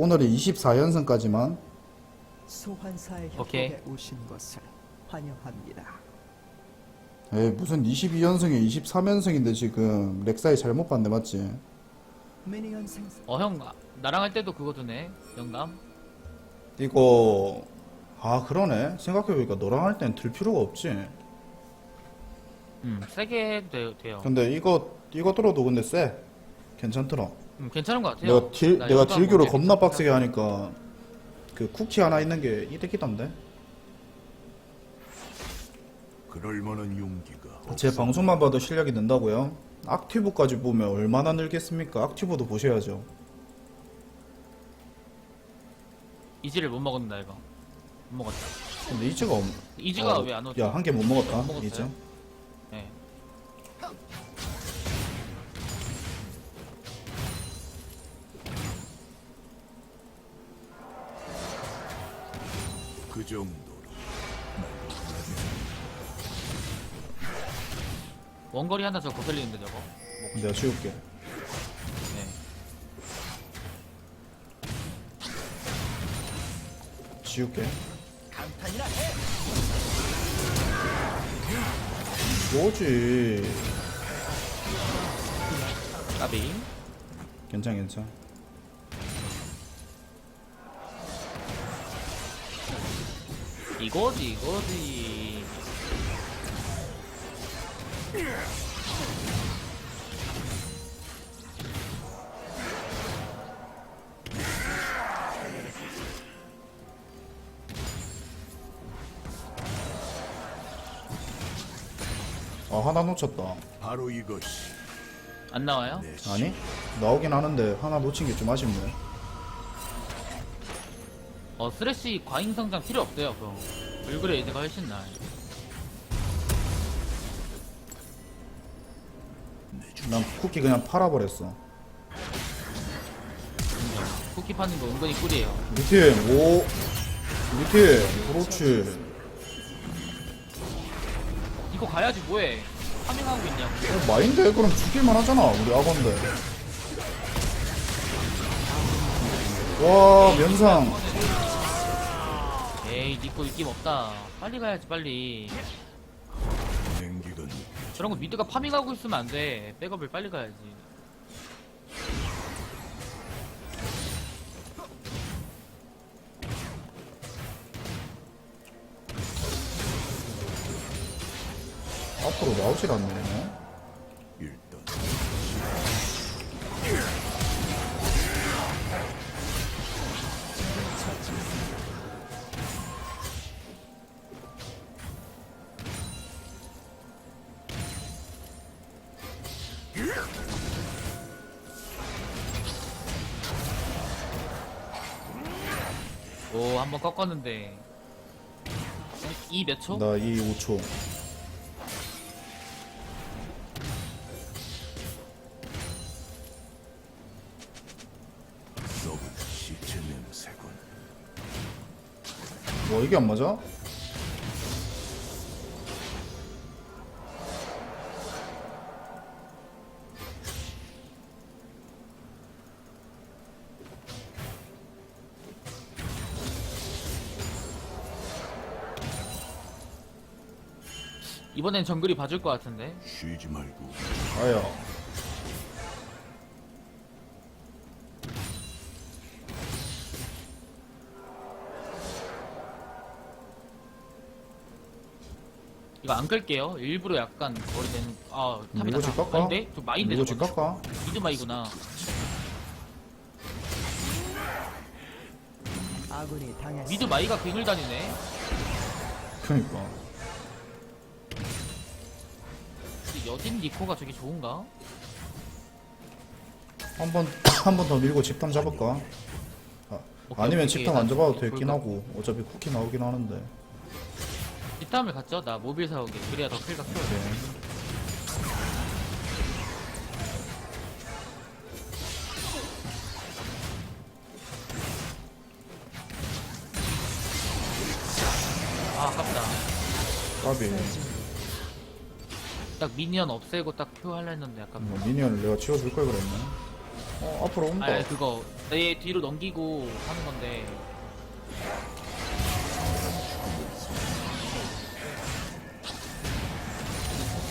딱 오늘이 24연승까지만 소환사의 오케이. 협곡에 오신 것을 환영합니다. 에이 무슨 22연승에 23연승인데 지금 렉사이 잘못 봤네 맞지? 미니언 생성. 어형 나랑 할 때도 그거 주네 영감 이거 아 그러네 생각해보니까 너랑 할 땐 들 필요가 없지 음 세게 해도 돼- 돼요 근데 이거 이거 들어도 근데 쎄 괜찮더라 음 괜찮은 것 같아요 내가 딜 나 내가 영감 딜교를 뭐 겁나 빡세게 하니까 그 쿠키 하나 있는 게 이득이던데 그럴 만한 용기가 제 방송만 봐도 실력이 는다고요? 악티브까지 보면 얼마나 늘겠습니까? 악티브도 보셔야죠 이지를 못 먹었나 이거 못 먹었다 근데 이즈가 없... 이지가 어, 왜안 오죠? 야한 개 못 먹었다 못 먹었어요? 이즈 그 정도로. 원거리 하나 저거 거슬리는데 저거? 내가 지울게. 네. 지울게. 뭐지? 까비. 괜찮 괜찮 이거지 이거지. 아 하나 놓쳤다. 바로 이것이 안 나와요? 내 아니? 나오긴 하는데 하나 놓친 게 좀 아쉽네 어 쓰레쉬 과잉 성장 필요 없어요 그거 물그레이드가 훨씬 나아요. 난 쿠키 그냥 팔아버렸어. 쿠키 파는 거 은근히 꿀이에요. 밑에 오. 밑에 그렇지. 이거 가야지 뭐해. 파밍하고 있냐고. 어, 마인드 그럼 죽일만 하잖아 우리 악어인데 와 면상. 에이 니꺼 느낌 없다. 빨리 가야지 빨리. 저런 거 미드가 파밍하고 있으면 안돼. 백업을 빨리 가야지. 앞으로 나오질 않네 꺾었는데 이 몇 초? 나 이 5초 썩은 시체 냄새군 와 이게 안 맞아? 이번엔 정글이 봐줄 것 같은데 쉬지 말고 아야 이거 안 끌게요 일부러 약간 거리 내는 아 탑이다 이거 집 탑. 깎아? 아닌데? 저 마인데 이거 집 저거 깎아? 미드마이구나 아군이 당했습니다. 미드마이가 갱을 다니네 그니까 여진 니코가 저게 좋은가? 한 번 한 번 더 밀고 집탐 잡을까? 아, 오케이, 아니면 오케이, 집탐 나안 잡아도 오케이, 되긴? 하고 어차피 쿠키 나오긴 하는데 뒷담을 갔죠? 나 모빌 사오게 그래야 더 클각 키워야 돼아 아깝다 까비 딱 미니언 없애고 딱 표 하려 했는데 아깝다 뭐 미니언을 내가 치워줄 걸 그랬네. 어 앞으로 온다 아 그거 내 뒤로 넘기고 하는 건데.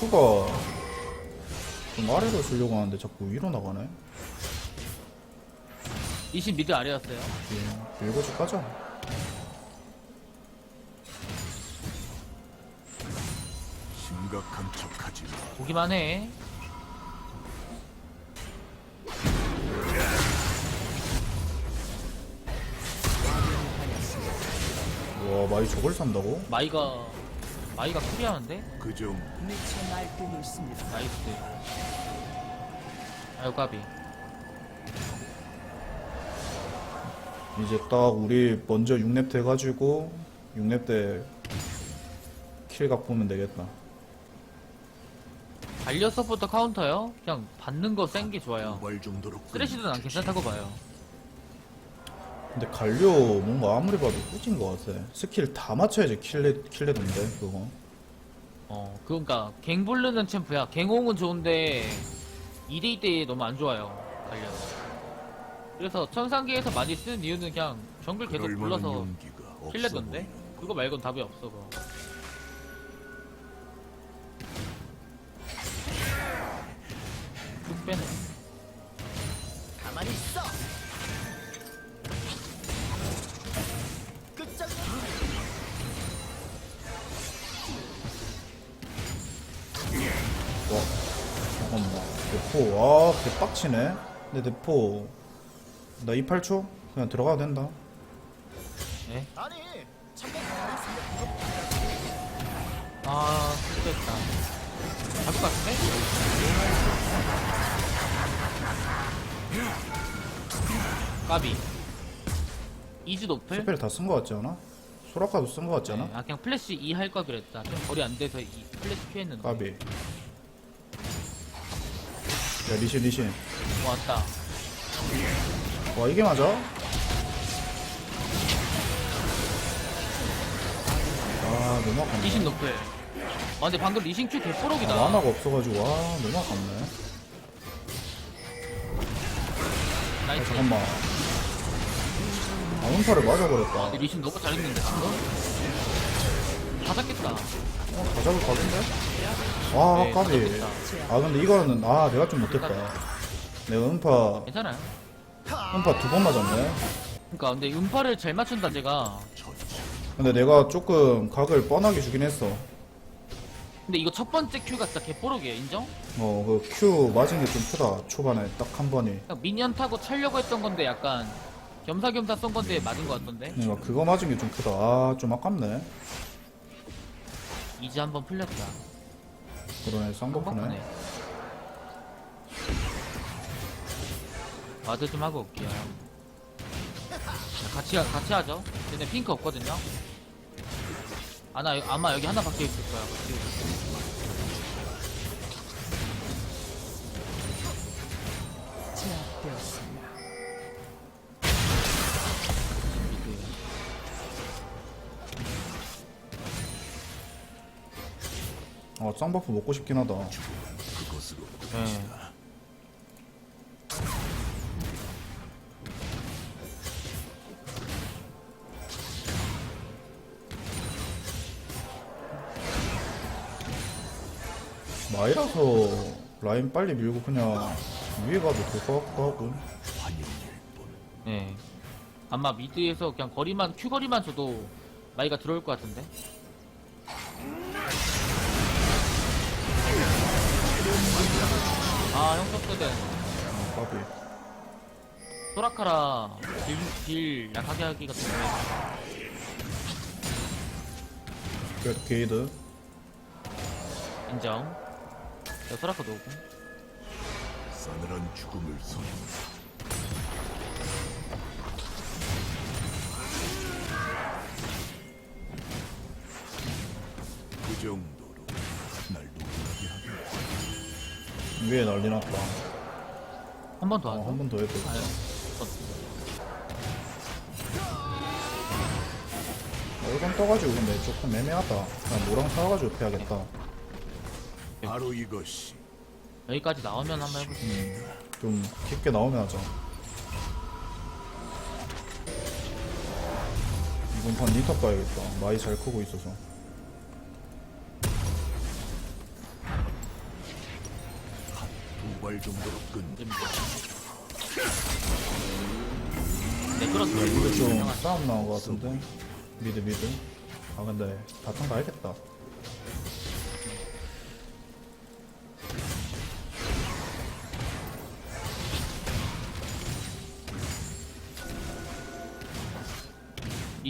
큐가 좀 아래로 쓰려고 하는데 자꾸 위로 나가네. 20 미드 아래였어요. 예, 밀고 집 가자. 심각한 마. 보기만 해. 와 마이 저걸 산다고? 마이가 마이가 쿨이하는데? 그정 미쳐 날뛰고 있습니다. 나이스 아유 까비. 이제 딱 우리 먼저 6렙 돼가지고 6렙 때 킬각 보면 되겠다 달려 서포터 카운터요? 그냥 받는 거 센 게 좋아요. 정도로 쓰레쉬도 난 괜찮다고 봐요. 근데 갈려 뭔가 아무리 봐도 꾸진 것 같아. 스킬 다 맞춰야지 킬레, 킬레던데 그거. 어 그러니까 갱블르는 챔프야. 갱홍은 좋은데 2대2대 너무 안 좋아요 관련 그래서 천상계에서 많이 쓰는 이유는 그냥 정글 계속 불러서 킬레던데. 그거 말곤 답이 없어 그거 빼네 가만히 있어. 끝장이야. 와 잠깐만 대포 와 개빡치네 근데 대포 나 28초? 그냥 들어가도 된다 네? 아니, 있으면 아 실수했다 잡을 것 같은데? 까비. 이즈 노플? 스펠 다쓴 거 같지 않아? 소라카도 쓴 거 같지 않아? 네, 아 그냥 플래시 2 할 걸 그랬다. 좀 거리 안 돼서 이 플래시 피했는데. 까비. 야 리신 리신. 왔다. 와 이게 맞아? 아 너무 아깝네. 리신 노플. 아 근데 방금 리신 큐 개뽀록이다. 아, 만화가 없어가지고 와 너무 아깝네 아 나이스. 잠깐만. 아 음파를 맞아버렸다. 아, 근데 리신 너무 잘했는데 방금? 다 잡겠다. 어, 다 잡을 것 같은데? 와 네, 다 까비 아 근데 이거는 아 내가 좀 못했다. 내가 음파. 괜찮아요. 음파 두 번 맞았네. 그니까 근데 음파를 잘 맞춘다 제가. 근데 내가 조금 각을 뻔하게 주긴 했어. 근데 이거 첫 번째 큐가 진짜 개뽀록이에요 인정? 어그큐 맞은 게 좀 크다. 초반에 딱 한 번이. 그냥 미니언 타고 차려고 했던 건데 약간 겸사겸사 쏜 건데 맞은 것 같던데? 내가 그거 맞은 게 좀 크다. 아 좀 아깝네. 이제 한번 풀렸다. 그러네 쌍꺼풀네 뻑뻑하네 와드 좀 하고 올게요. 자, 같이 하- 같이 하죠. 근데 핑크 없거든요. 아나 아마 여기 하나 박혀 있을 거야. 같이 제압되었습니다. 미드 아 쌍버프 먹고 싶긴 하다 그것으로 네. 마이라서 라인 빨리 밀고 그냥 위에 가도 될것 환영일 뿐 네. 아마 미드에서 그냥 거리만 큐 거리만 줘도 마이가 들어올 것 같은데. 아, 형 되는데. 아, 까비 소라카라 딜, 딜 약하게 하기가 좀 어려워. 그래도 게이드 인정. 자, 소라카 놓고. 싸늘한 죽음을 선그 정도로 날 놀라게 하게 위에 난리 났다. 한 번 더 하죠. 어, 한 번 더 해도 아유, 얼간 떠가지고 근데 조금 애매하다. 그냥 노랑 사가지고 패야겠다. 바로 이것이 여기까지 나오면 한번 해보시죠. 음. 좀 깊게 나오면 하자. 이번 판 니탑 봐야겠다. 마이 잘 크고 있어서. 두발 정도로 끈네 그렇습니다. 미드 좀 싸움 나온 것 같은데. 미드 미드. 아 근데 바탕 가야겠다.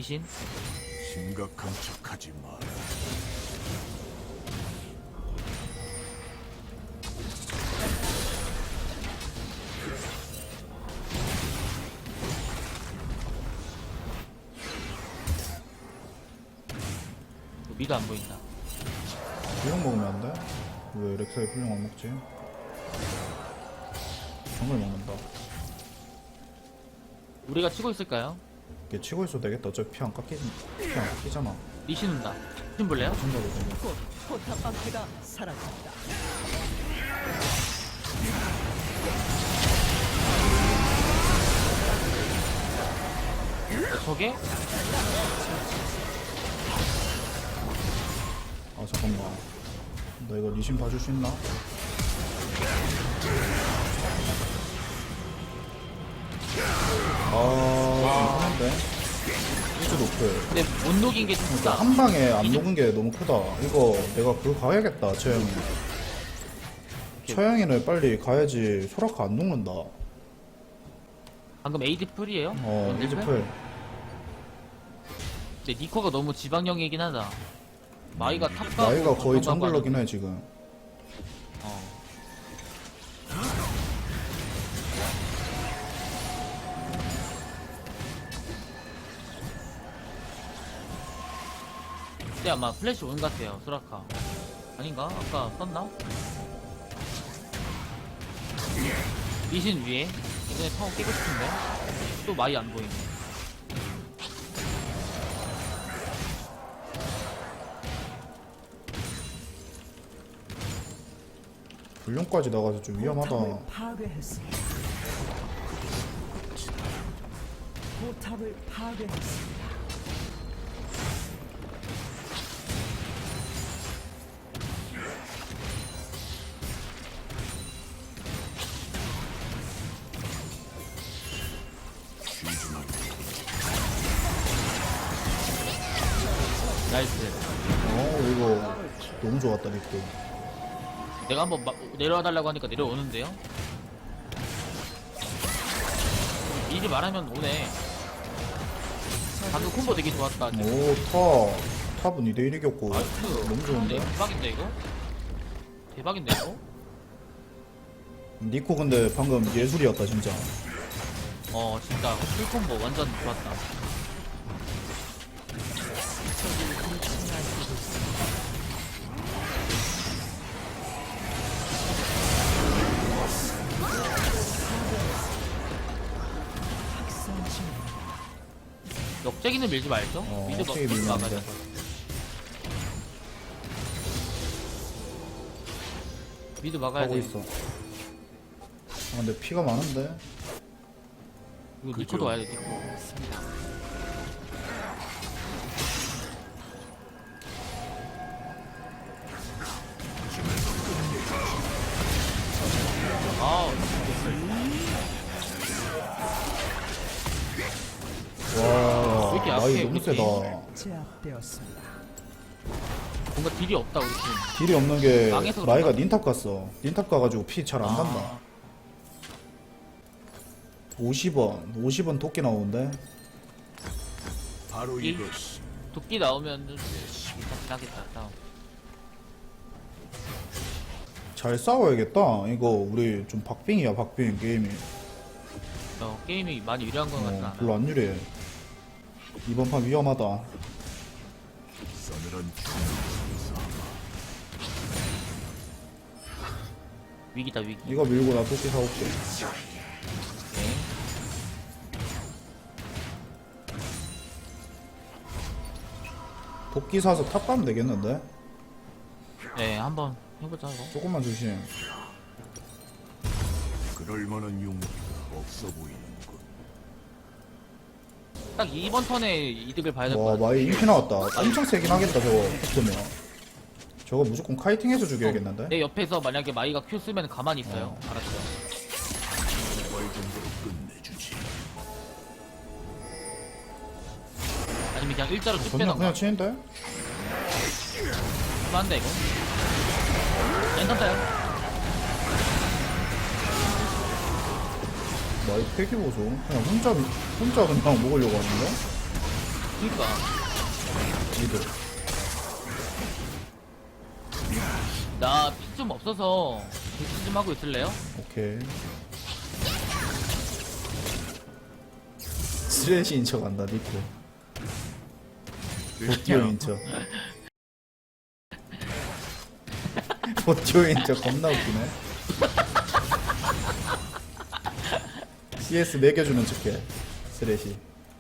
이신 심각한 척하지 마라. 미드 안 보인다. 불용 먹으면 안 돼? 왜 렉사이 불용 안 먹지? 정글 먹는다. 우리가 치고 있을까요? 이게 치고 있어도 되겠다. 어차피 피안 깎이, 피안 깎이잖아. 리신 온다. 신 볼래요? 생각을 되면. 곧 포탑 방패가 사라진다. 어, 저게? 아 잠깐만. 나 이거 리신 봐줄 수 있나? 아, 좀 크는데? 일주 높을. 근데 못 녹인 게 그러니까 진짜 한 방에 안 녹은 게 너무 크다. 이거 내가 그거 가야겠다, 처형이. 처형이는 빨리 가야지 소라카 안 녹는다. 방금 에이드 풀이에요? 어, 원딜 풀? 이즈 풀. 근데 니코가 너무 지방형이긴 하다. 마이가 탑가 나이가 거의 정글러긴 해, 지금. 근데 아마 플래시 오는 것 같아요, 소라카. 아닌가? 아까 썼나? 리신 위에 이번에 타워 깨고 싶은데 또 마이 안 보이네. 불룡까지 나가서 좀 위험하다. 포탑을 파괴했습니다. 포탑을 파괴했습니다. 내가 한번 마- 내려와 달라고 하니까 내려오는데요. 미리 말하면 오네. 방금 콤보 되게 좋았다. 오, 탑. 탑은 2대1 이겼고. 너무 좋은데? 네, 대박인데 이거? 대박인데 이거? 니코 근데 방금 예술이었다, 진짜. 어 진짜 풀 콤보 완전 좋았다. 역제기는 밀지 말죠. 어, 미드 막 역제기 밀면 안 돼. 미드 막아야 하고 돼. 있어. 아, 근데 피가 많은데? 이거 그죠. 니코도 와야 돼. 니코. 나이 너무 세다. 제압되었습니다. 뭔가 딜이 없다 우리 팀. 딜이 없는 게 망해서 그런가? 닌탑 갔어. 닌탑 가가지고 피 잘 안 아. 간다. 50원, 50원 도끼 나오는데? 바로 이- 이것이 도끼 나오면 좀 나겠다 싸움. 잘 싸워야겠다. 이거 우리 좀 박빙이야, 박빙 게임이. 어, 게임이 많이 유리한 건 같진 어, 않아. 별로 안 유리해. 이번 판 위험하다. 위기다 위기. 이거 밀고 나 도끼 사올게. 네. 도끼 사서 탑 가면 되겠는데? 네, 한번 해보자 이거. 조금만 조심. 그 그럴 만한 용기가 없어 보이는군. 딱 이번 턴에 이득을 봐야 될 것 와 같아. 마이 인피 나왔다 엄청 세긴 하겠다 저거 붙으면 저거 무조건 카이팅해서 죽여야겠는데 내 옆에서 만약에 마이가 큐 쓰면 가만히 있어요. 정도로 끝내주지. 아니면 그냥 일자로 쭉 그냥 빼던가. 그냥 치는데? 한데 이거. 괜찮다요. 마이 패기 보소 그냥 혼자 혼자 그냥 먹으려고 하는데? 그니까. 니들. 나피 좀 없어서 대치 좀 하고 있을래요? 오케이. 쓰레쉬인 척 한다 니코 보티오인 척. 보티오인 척 겁나 웃기네 CS 매겨주는 척해 쓰레쉬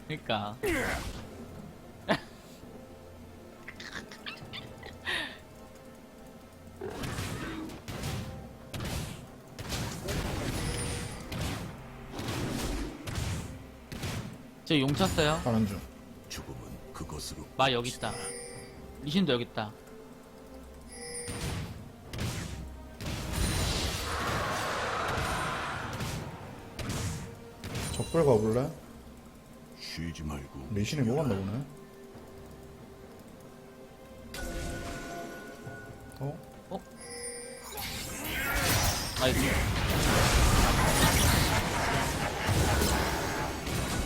그니까. 저 용 쳤어요. 가는 중 죽음은 그것으로. 마 여기 있다. 리신도 여기 있다. 적불 가볼래? 쉬지 말고. 리신이 뭐 간다 보네 어? 나이스.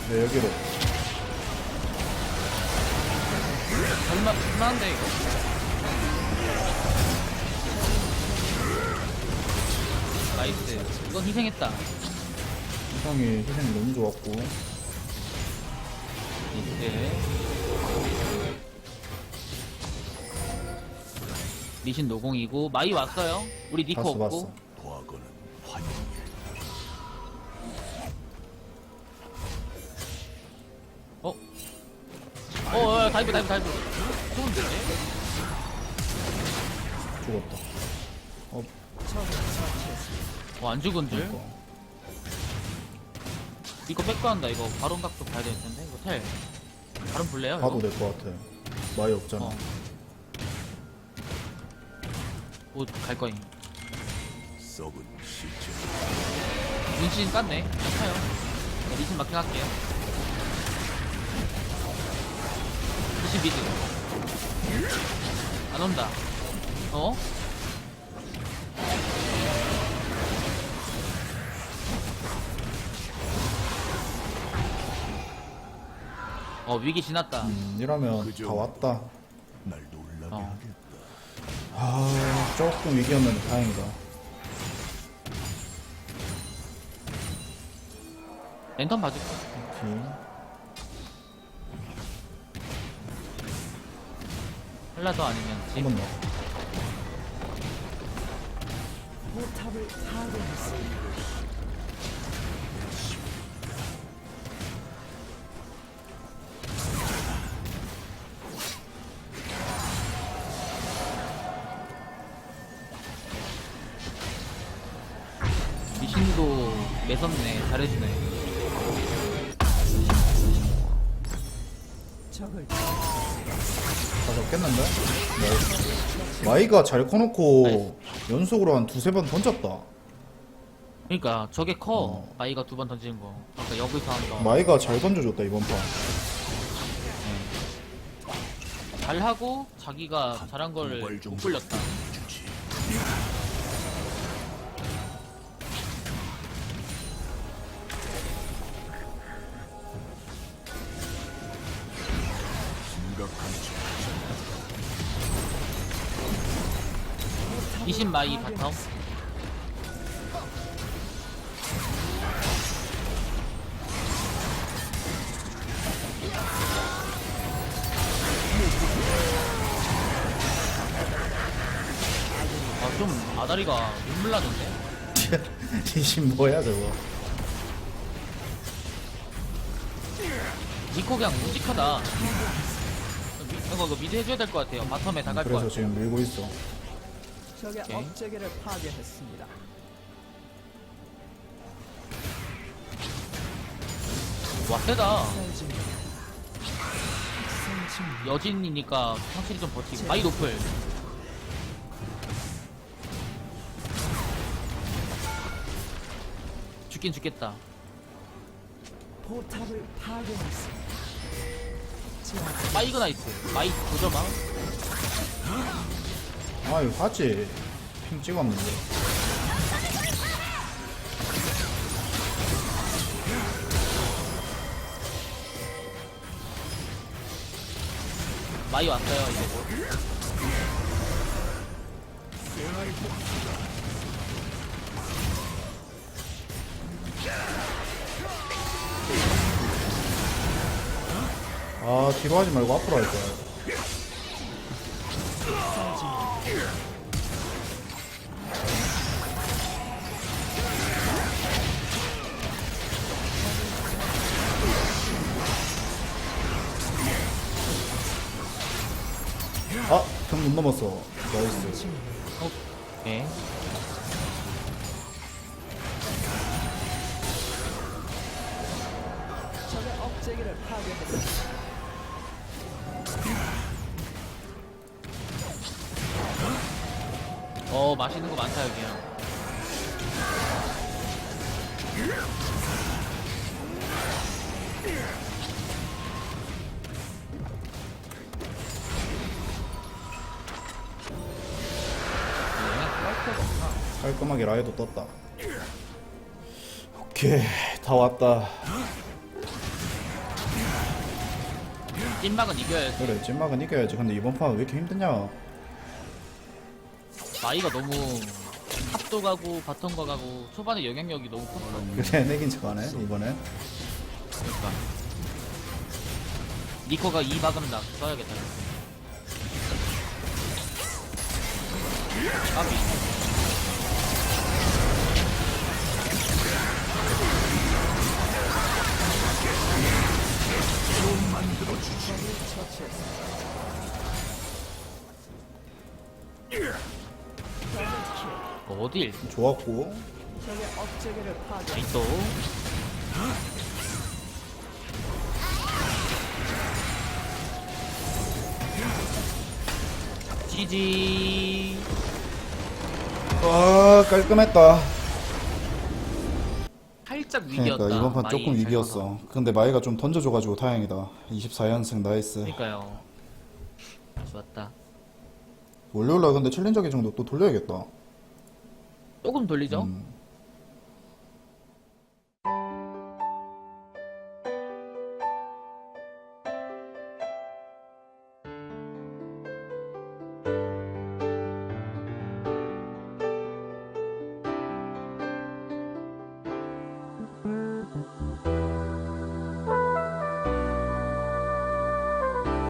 네 여기로 얼마, 얼마인데, 이거? 나이스. 이건 희생했다. 희성이 희생이 너무 좋았고 이제. 리신 노공이고, 마이 왔어요. 우리 니코 봤어 없고. 봤어 과거는 환영이야. 어? 어, 어, 다이브, 다이브, 다이브. 좋은데? 죽었다 어. 어, 안 죽은 줄? 그니까 이거 백도한다. 이거 바론 각도 봐야 될 텐데. 이거 텔. 바론 볼래요? 이거? 봐도 될 것 같아 마이 없잖아 어. 뭐갈 거임. 썩은 시체. 문신 깠네. 괜찮아요. 네, 리신 마킹 할게요. 리신 미드. 안 온다. 어? 어 위기 지났다. 음, 이러면 그죠. 다 왔다 날 놀라게 어. 하겠다. 아 조금 위기였는데 다행이다 랜턴 봐줄게. 오케이 헬라도 아니면 집. 한번 더 포탑을 파괴했습니다. 잘해주네. 다 잡겠는데? 나이스. 마이가 잘 커놓고 연속으로 한 두세 번 던졌다 그러니까 저게 커. 어. 마이가 두 번 던지는 거. 그러니까 여기서 한 거. 마이가 잘 던져줬다 이번 판 잘하고 자기가 잘한 걸 두발 못 정도 불렸다. 이신 마이 바텀. 아, 좀 아다리가 눈물 나던데? 이신 뭐야 저거 니코 그냥 묵직하다. 미- 이거, 이거 미드 해줘야 될 것 같아요. 바텀에 다갈 것 그래서 같아요. 지금 밀고 있어 적의 오케이. 업체계를 파괴했습니다. 와 세다. 여진이니까 확실히 좀 버티고. 마이 노플 죽긴 죽겠다. 포탑을 파괴했습니다. 마이그 나이트, 마이 도저망. 아 이거 하지? 핑 찍었는데. 마이 왔어요 이제 곧. 아 뒤로 하지 말고 앞으로 할 거야 아, 경문 넘었어. 나이스. 오케이. 어 맛있는 거 많다 여기야 깔끔하게 라이도 떴다. 오케이, 다 왔다. 찐막은 이겨야지 그래, 찐막은 이겨야지. 근데 이번 판왜 이렇게 힘드냐? 마이가 너무 탑도 가고 바텀 가고 초반에 영향력이 너무 컸어 그래, 내긴 척하네, 이번엔. 그러니까 니코가 이 박으면 나 써야겠다 까비 어딜 좋았고. 적의 억제기를 파괴. 나이또 지지 아, 깔끔했다. 살짝 위기였다 그러니까 이번 판 조금 잘 위기였어. 근데 마이가 좀 던져줘가지고 다행이다. 24연승 나이스. 그러니까요 좋았다 월요일날 근데 챌린저 계정도 또 돌려야겠다. 조금 돌리죠 음.